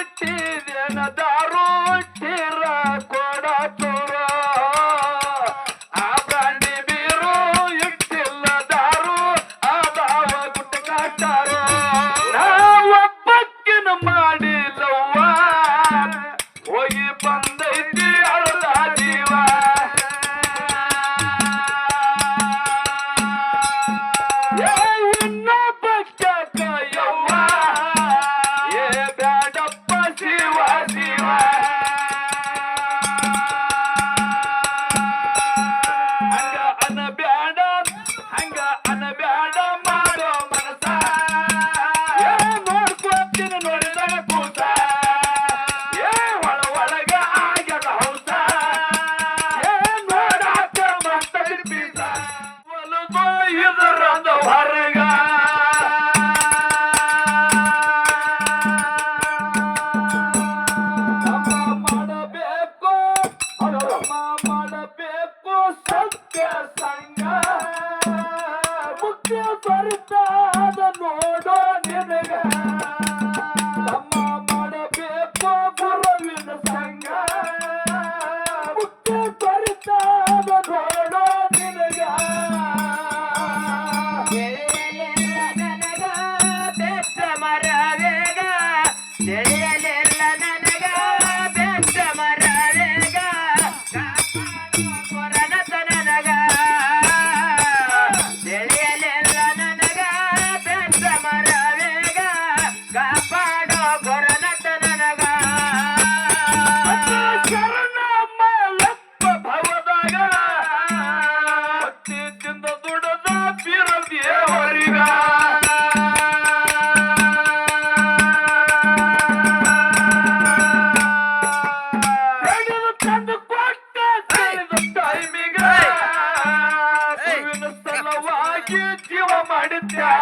ಇಟ್ಟಿದೇನ ದಾರು.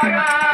Braga!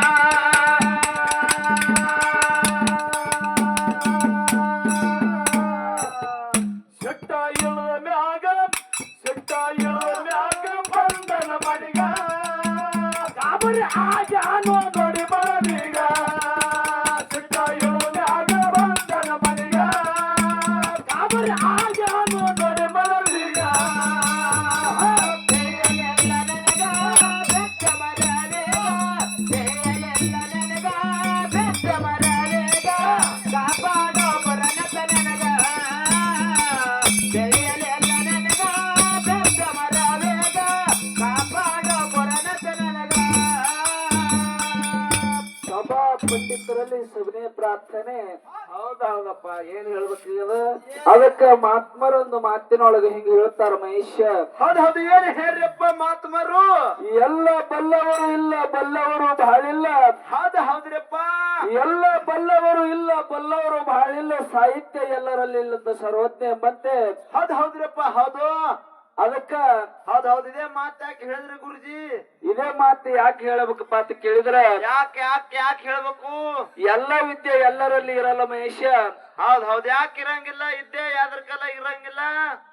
I don't know. ಸಭಾ ಪಂಡಿತರಲ್ಲಿ ಪ್ರಾರ್ಥನೆ. ಹೌದೌದಪ್ಪ ಏನ್ ಹೇಳ್ಬೇಕು ಇದು? ಅದಕ್ಕ ಮಾತ್ಮರೊಂದು ಮಾತಿನೊಳಗೆ ಹಿಂಗ ಹೇಳ್ತಾರ ಮಹೇಶ ಹೌದ್ ಹೌದು ಏನ್ ಹೇಳ್ರಪ್ಪ ಮಾತ್ಮರು ಎಲ್ಲ ಬಲ್ಲವರು ಇಲ್ಲ ಬಲ್ಲವರು ಬಹಳಿಲ್ಲ. ಹೌದ ಹೌದ್ರಪ್ಪ ಎಲ್ಲ ಬಲ್ಲವರು ಇಲ್ಲ ಬಲ್ಲವರು ಬಹಳಿಲ್ಲ. ಸಾಹಿತ್ಯ ಎಲ್ಲರಲ್ಲಿ ಇಲ್ಲದ ಸರ್ವಜ್ಞ ಮತ್ತೆ ಹೌದ್ ಹೌದ್ರಪ್ಪ ಹೌದು. ಅದಕ್ಕ ಹೌದ್ ಹೌದ್ ಇದೇ ಮಾತ್ ಯಾಕೆ ಹೇಳಿದ್ರಿ ಗುರುಜಿ? ಇದೇ ಮಾತು ಯಾಕೆ ಹೇಳಬೇಕಪ್ಪ ಅಂತ ಕೇಳಿದ್ರೆ? ಯಾಕೆ ಯಾಕೆ ಯಾಕೆ ಹೇಳ್ಬೇಕು? ಎಲ್ಲ ವಿದ್ಯೆ ಎಲ್ಲರಲ್ಲಿ ಇರಲ್ಲ ಮಹೇಶ. ಹೌದ್ ಹೌದ್ ಯಾಕೆ ಇರಂಗಿಲ್ಲ? ಇದ್ದೇ ಯಾವ್ದಕ್ಕಲ್ಲ ಇರಂಗಿಲ್ಲ?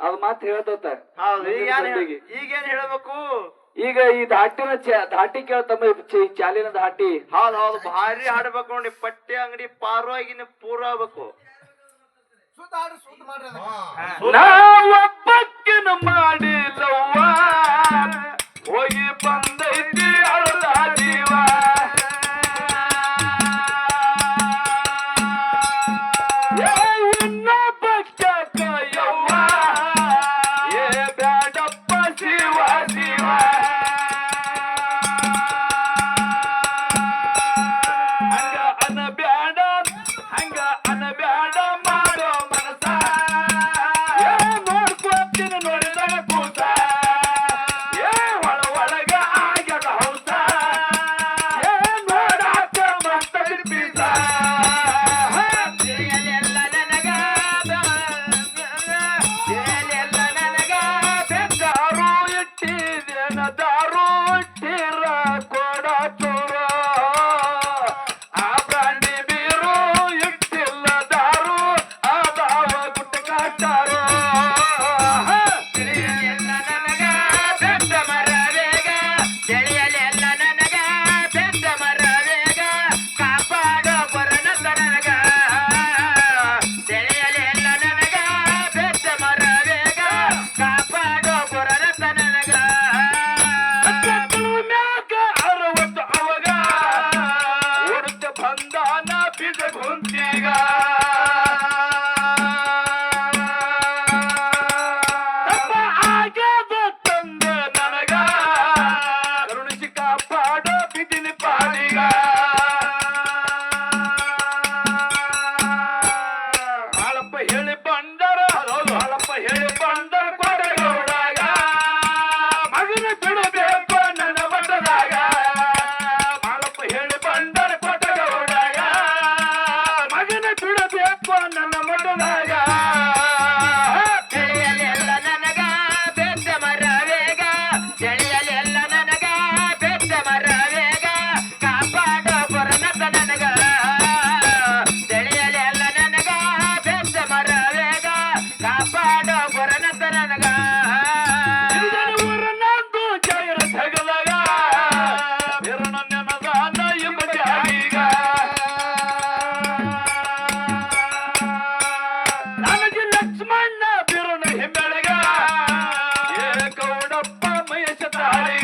ಅದ್ ಮಾತು ಹೇಳ್ತತ. ಹೌದು ಈಗ ಏನ್ ಹೇಳ್- ಈಗೇನ್ ಹೇಳ್ಬೇಕು? ಈಗ ಈ ದಾಟಿನ ದಾಟಿ ಕೇಳ್ತಮ್ಮ ಚಾಲಿನ ದಾಟಿ ಹೌದ್ ಹೌದು ಭಾರಿ ಹಾಡ್ಬೇಕು ನೋಡಿ ಪಟ್ಟಿ ಅಂಗಡಿ ಪಾರ್ವಾಗಿನ ಪೂರ ಆಗ್ಬೇಕು. ಸುಧಾರಿಸ್ ಮಾಡಿ ಮಾಡಿಲ್ಲ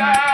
Bye.